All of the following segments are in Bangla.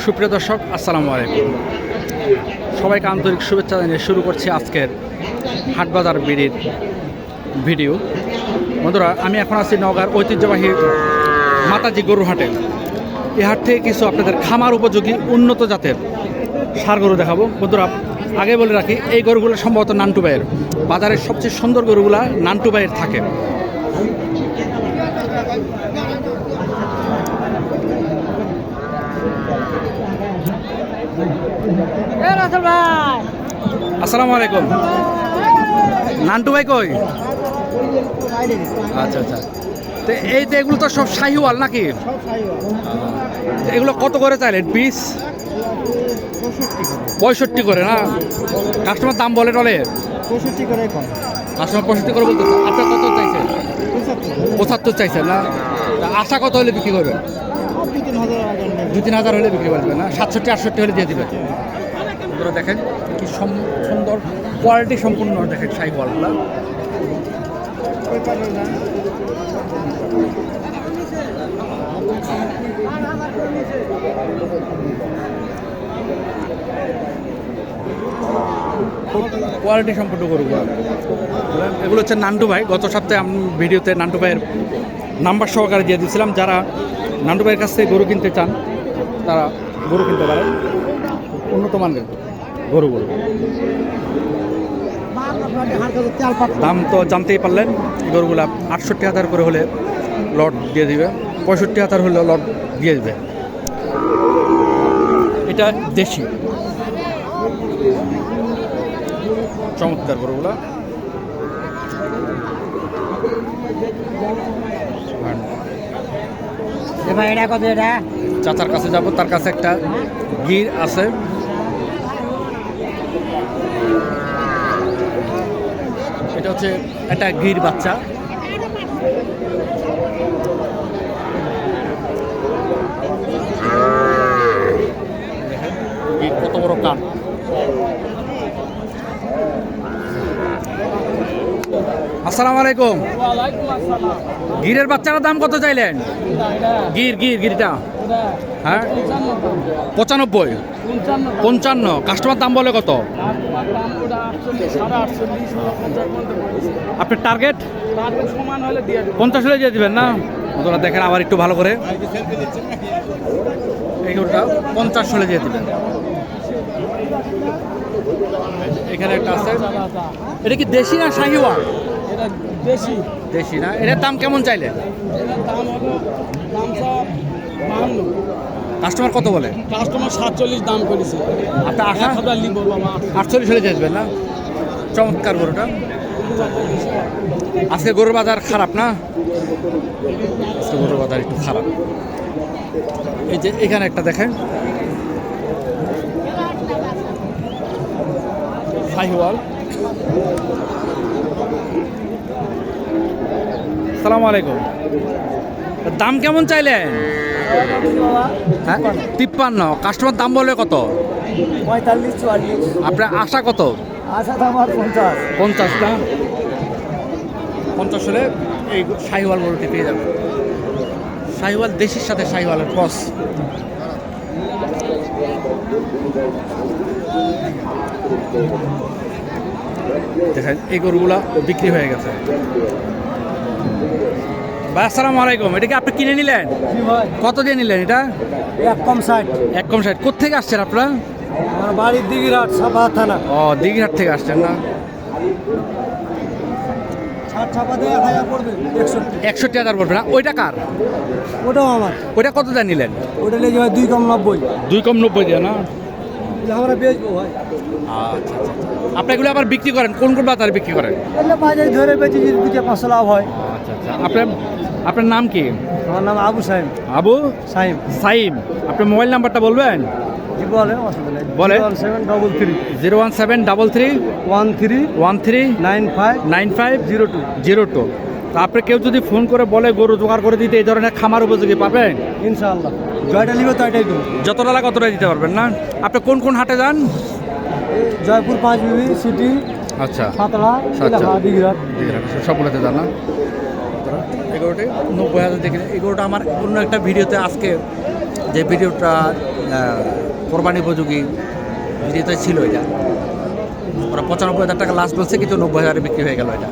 সুপ্রিয় দর্শক, আসসালামু আলাইকুম। সবাইকে আন্তরিক শুভেচ্ছা জানিয়ে শুরু করছি আজকের হাটবাজার বিড়ির ভিডিও। বন্ধুরা, আমি এখন আছি নওগাঁর ঐতিহ্যবাহী মাতাজি গরু হাটে। এই হাট থেকে কিছু আপনাদের খামার উপযোগী উন্নত জাতের সার গরু দেখাবো। বন্ধুরা, আগে বলে রাখি, এই গরুগুলো সম্ভবত নান্টু ভাইয়ের। বাজারের সবচেয়ে সুন্দর গরুগুলা নান্টু ভাইয়ের থাকে। আসসালামু আলাইকুম। নান্টু ভাই কই? আচ্ছা আচ্ছা। তো এই তো এগুলো তো সব শাহিওয়াল নাকি? এগুলো কত করে চাইলেন? পিস? পঁয়ষট্টি করে না? কাস্টমার দাম বলে টলে? পঁয়ষট্টি করে কাস্টমার পঁয়ষট্টি করে বলতে আপনার কত চাইছেন? পঁচাত্তর। চাইছেন না? আশা কত হলে বিক্রি করবেন? দু তিন হাজার হলে বিক্রি করবেন না? সাতষট্টি আটষট্টি হলে দিয়ে দিবেন। আপনারা দেখেন কি সুন্দর কোয়ালিটি সম্পূর্ণ দেখেন শাহিওয়ালগুলো খুব কোয়ালিটি সম্পূর্ণ গরুগুলো। এগুলো হচ্ছে নান্টু ভাই, গত সপ্তাহে আমি ভিডিওতে নান্টু ভাইয়ের নাম্বার সহকারে দিয়ে দিয়েছিলাম, যারা নান্টু ভাইয়ের কাছ থেকে গরু কিনতে চান, তারা গরু কিনতে পারেন। উন্নত মানের। গরুগুলো দাম তো জানতেই পারলেন গরুগুলা আটষট্টি হাজার করে হলে লট দিয়ে দিবে পঁয়ষট্টি হাজার হলে লট দিয়ে দিবে। এটা দেশি। চমৎকার গরুগুলা। চাচার কাছে যাব তার কাছে একটা গির আছে। এটা হচ্ছে একটা গির বাচ্চা। কত বড় কান। আসসালামু আলাইকুম। গিরের বাচ্চাটার দাম কত চাইলেন? গির গির গিরটা। হ্যাঁ? পঁচানব্বই। পঞ্চান্ন। কাস্টমার দাম বলে কত? আপনার টার্গেট? পঞ্চাশ হলে দিয়ে দিবেন না? ওরা দেখেন আবার একটু ভালো করে। এই গরুটা পঞ্চাশ হলে দিয়ে দেবেন। এখানে একটা আছে। এটা কি দেশি না শাহিওয়াল? বেশি দেশি না? এটার দাম কেমন চাইলে? কাস্টমার কত বলে? কাস্টমার সাতচল্লিশ দাম করেছে। আপনার আশা? হাজার লিখব বাবা আটচল্লিশ হলে দিয়ে না? চমৎকার গরুটা। আজকে গরুর বাজার খারাপ না? আজকে গরুর বাজার একটু খারাপ। এই যে এখানে একটা দেখেন। শাহিওয়াল। সালাম আলাইকুম। দাম কেমন চাইলেন হ্যাঁ? তিপ্পান্ন। কাস্টমার দাম বলে কত? পঁয়তাল্লিশ চুয়াল্লিশ। আপনার আশা কত? আশা দাম আর পঞ্চাশ। পঞ্চাশ দাম? পঞ্চাশ হলে এই শাহিওয়াল গরুটি পেয়ে যাবে শাহিওয়াল দেশির সাথে শাহিওয়ালের ক্রস দেখেন এই গরুগুলা বিক্রি হয়ে গেছে। ভাই আসসালামু আলাইকুম। এটা কি আপনি কিনে নিলেন? কত দিয়ে নিলেন এটা? এক কম ষাট। এক কম সাইড কোথেকে আসছেন আপনারা? আমার বাড়ির দিঘির হাট ছাপা থানা। ও দিঘিহাট থেকে আসছেন না? ষাট একষট্টি। হাজার পড়বে না। ওইটা কার? ওটাও আমার। ওইটা কত দিয়ে নিলেন? ওটা লেগে হয় দুই কম নব্বই। দুই কম নব্বই দিয়ে না? আমরা বেচবো ভাই। আচ্ছা আচ্ছা। আপনি এগুলো আবার বিক্রি করেন? কোন কোন বাজারে বিক্রি করেন? বাজারে ধরে বেচি দুটো পাঁচশো লাভ হয়। আচ্ছা আচ্ছা। আপনার আপনার নাম কি? আমার নাম আবু সাহেব আবু সাহেব সাইম। আপনার মোবাইল নাম্বারটা বলবেন? Seven double three. Zero one seven double three one three one three nine five nine five zero two. Zero two. তা আপনি কেউ যদি ফোন করে বলে গরু জোগাড় করে দিতে এই ধরনের খামার উপযোগী পাবেন? ইনশাআল্লাহ। জয়টা নিবে তো এটাই যত টাকা কতটা দিতে পারবেন না? আপনি কোন কোন হাটে যান? জয়পুর পাঁচ বিবি সিটি আচ্ছা। সাতলা আচ্ছা। এলাকা দিঘিরাট সবগুলোতে জান না? এগারোটি? নব্বই হাজার দেখে এগারোটা আমার অন্য একটা ভিডিওতে আজকে যে ভিডিওটা কোরবানি উপযোগী ভিডিওতে ছিল এটা। ওরা পঁচানব্বই হাজার টাকা লাস্ট বলছে কিন্তু নব্বই হাজারে বিক্রি হয়ে গেল এটা।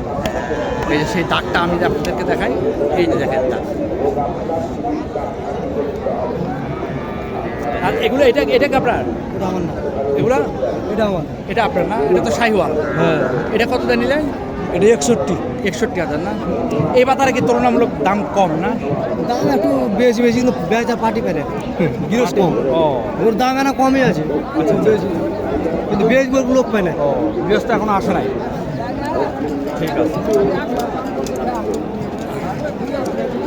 এই যে সেই দাগটা আমি আপনাদেরকে দেখাই এই যে দেখেন দাগ। আর এগুলো এটা এটা কি আপনার? এটা আমার না। এগুলো এটা আমার। এটা আপনার না? এটা তো শাহিওয়াল। হ্যাঁ। এটা কত দিয়ে নিলেন এটা একষট্টি। একষট্টি হাজার না? এই বাজারে কি তুলনামূলক দাম কম না? দাম একটু বেশি বেশি কিন্তু বেচা পার্টি পেরে গৃহস্থ। কম। ওর দাম এনা কমই আছে। আচ্ছা বেশি। কিন্তু বেচবো লোক পায় না। গৃহস্থ এখনও আসে নাই। ঠিক আছে।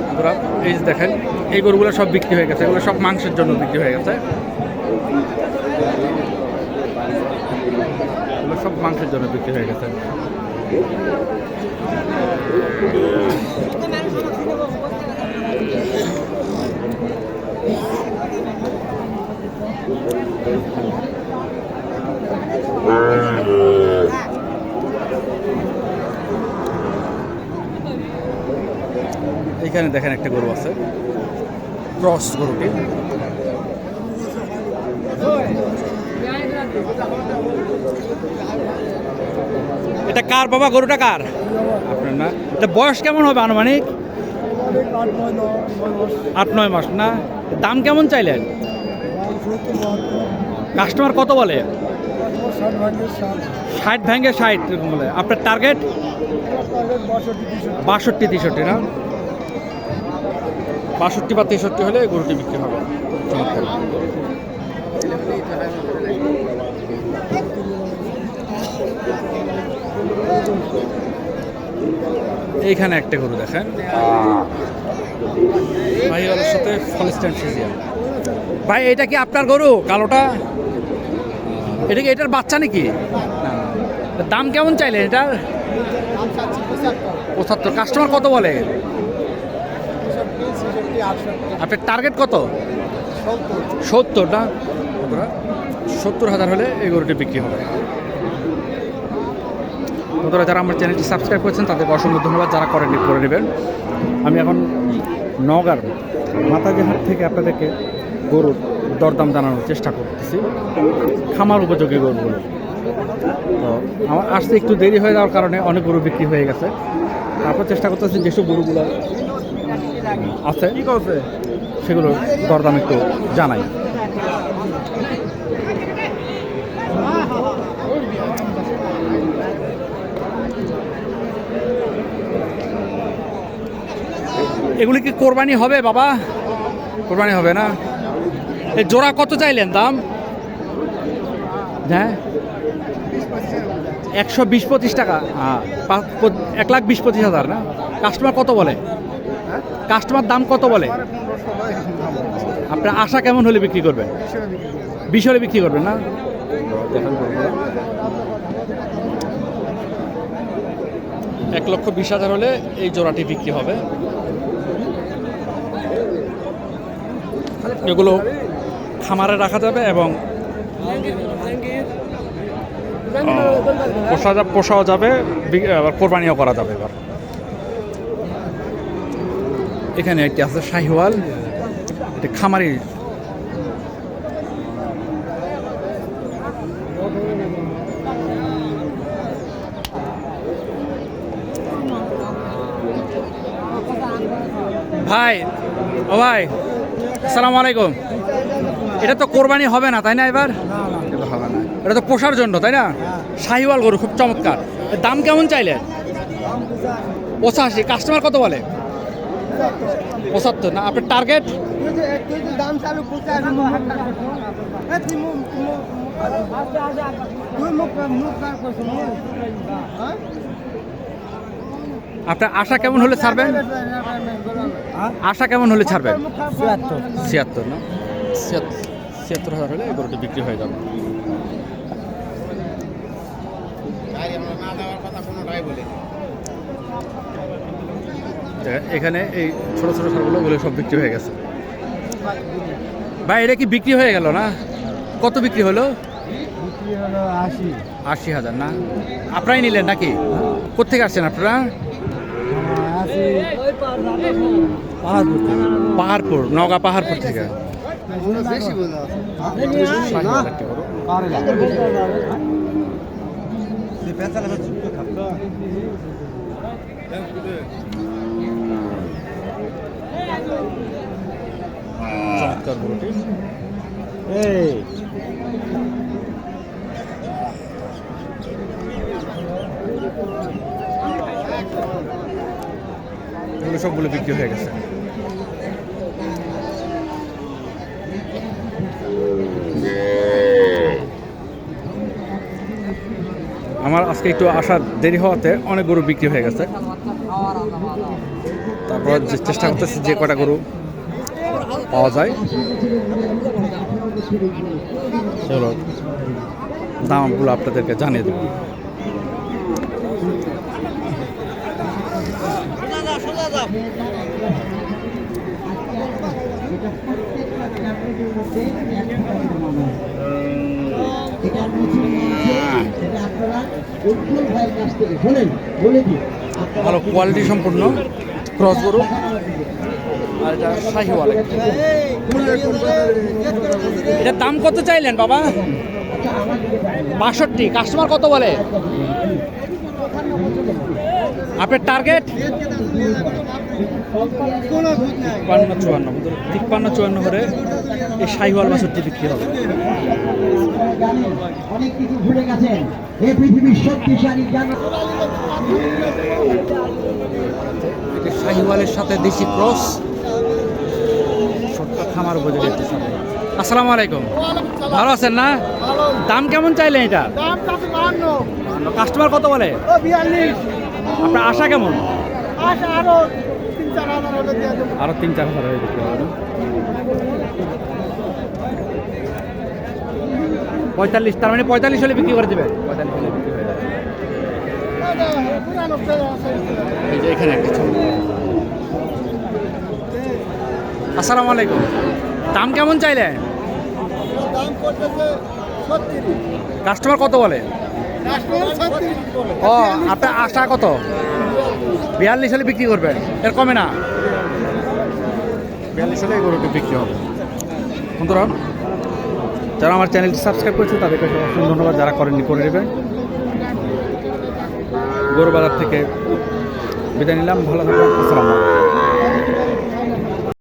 বন্ধুরা, এই দেখেন এই গরুগুলো সব বিক্রি হয়ে গেছে। এগুলো সব মাংসের জন্য বিক্রি হয়ে গেছে এগুলো সব মাংসের জন্য বিক্রি হয়ে গেছে। এখানে দেখেন একটা গরু আছে। ক্রস গরুটি। এটা কার বাবা? গরুটা কার? আপনার না? এটা বয়স কেমন হবে আনুমানিক? আট নয় মাস। না? দাম কেমন চাইলেন? কাস্টমার কত বলে? ষাট ভ্যাঙ্গে ষাট এরকম বলে। আপনার টার্গেট বাষট্টি তেষট্টি না? বাষট্টি বা তেষট্টি হলে গরুটি বিক্রি হবে। এইখানে একটা গরু দেখেন। ভাই ভাইওয়ালের সাথে ফিজিয়ান ভাই এটা কি আপনার গরু কালোটা? এটা কি এটার বাচ্চা নাকি? দাম কেমন চাইলেন এটার পঁচাত্তর। কাস্টমার কত বলে? আপনার টার্গেট কত? সত্তর না? সত্তর হাজার হলে এই গরুটি বিক্রি হবে। বন্ধুরা যারা আমার চ্যানেলটি সাবস্ক্রাইব করেছেন তাদেরকে অসংখ্য ধন্যবাদ যারা করেন করে নেবেন। আমি এখন নগার মাতাজি হাট থেকে আপনাদেরকে গরুর দরদাম জানানোর চেষ্টা করতেছি। খামার উপযোগী গরুগুলো। তো আমার আসতে একটু দেরি হয়ে যাওয়ার কারণে অনেক গরু বিক্রি হয়ে গেছে। তারপর চেষ্টা করতেছি যেসব গরুগুলো আছে সেগুলো দরদাম একটু জানাই। এগুলি কি কোরবানি হবে বাবা? কোরবানি হবে না। এই জোড়া কত চাইলেন দাম? হ্যাঁ? একশো বিশ পঁচিশ টাকা। হ্যাঁ এক লাখ বিশ পঁচিশ হাজার না? কাস্টমার কত বলে? কাস্টমার দাম কত বলে? আপনার আশা কেমন হলে বিক্রি করবেন? বিশ হলে বিক্রি করবেন না? এক লক্ষ বিশ হাজার হলে এই জোড়াটি বিক্রি হবে। এগুলো খামারে রাখা যাবে এবং পোষা পোষাও যাবে কোরবানিও করা যাবে এবার। এখানে একটি আছে শাহিওয়াল, এটা খামারি। ভাই, ও ভাই। আসসালামু আলাইকুম। এটা তো কোরবানি হবে না, তাই না এবার? এটা হবে না এটা তো পোষার জন্য, তাই না? শাহিওয়াল গরু, খুব চমৎকার। দাম কেমন চাইলে পঁচাশি কাস্টমার কত বলে? পঁচাত্তর, না, আপনার টার্গেট দাম চালু করতে আসবে তুই মুখ তুই মুখ মুখ কার করছ হ্যাঁ আপনার আশা কেমন হলে ছাড়বেন? আশা কেমন হলে ছাড়বেন? ছিয়াত্তর। না? ছিয়াত্তর হাজার হলে গরুটি বিক্রি হয়ে যাবে। এখানে এই ছোট ছোট সারগুলো ওগুলো সব বিক্রি হয়ে গেছে। ভাই এটা কি বিক্রি হয়ে গেল না? কত বিক্রি হলো? আশি। হাজার না? আপনারাই নিলেন নাকি? কোথেকে আসছেন আপনারা? পাহাড়পুর পাহাড়পুর নগা পাহাড়পুর থেকে। চমৎকার গরুটি এগুলো সবগুলো বিক্রি হয়ে গেছে। আমার আজকে একটু আসার দেরি হওয়াতে অনেক গরু বিক্রি হয়ে গেছে। তারপর যে চেষ্টা করতেছি যে কটা গরু পাওয়া যায়। চলো, দামগুলো আপনাদেরকে জানিয়ে দেবো। ভালো কোয়ালিটি সম্পূর্ণ ক্রস গরু। আর এটা শাহিওয়াল। এটার দাম কত চাইলেন বাবা? বাষট্টি। কাস্টমার কত বলে? আপনার টার্গেট তিপ্পান্ন চুয়ান্ন তিপ্পান্ন চুয়ান্ন করে এই শাহিওয়াল বাছরটি বিক্রি হবে। অনেক কিছু ভুলে গেছেন। এ পৃথিবীর শক্তিশালী জ্ঞান এটি সাথে দেশি ক্রস খামার একটি ছাগল। আসসালামু আলাইকুম। ভালো আছেন না? দাম কেমন চাইলেন এটা? কাস্টমার কত বলে? আপনার আশা কেমন? আরও তিন চার হাজার হলে আরও তিন চার হাজার হয়ে বিক্রি হবে পঁয়তাল্লিশ তার মানে পঁয়তাল্লিশ হলে বিক্রি করে দেবে? পঁয়তাল্লিশ হলে বিক্রি হয়ে যাবে। পুরানো আছে এই যে এখানে একটা ছবি। আসসালামু আলাইকুম। দাম কেমন চাইলে? কাস্টমার কত বলে। ও আপনার আশা কত? বিয়াল্লিশ হলে বিক্রি করবে। এর কমে না। বিয়াল্লিশ হলে গরুটি বিক্রি হবে। বন্ধুরা, যারা আমার চ্যানেলটি সাবস্ক্রাইব করেছে, তাদেরকে অসংখ্য ধন্যবাদ। যারা করেননি, করে নেবেন। গরু বাজার থেকে বিদায় নিলাম। ভালো থাকবেন। আসসালামু আলাইকুম।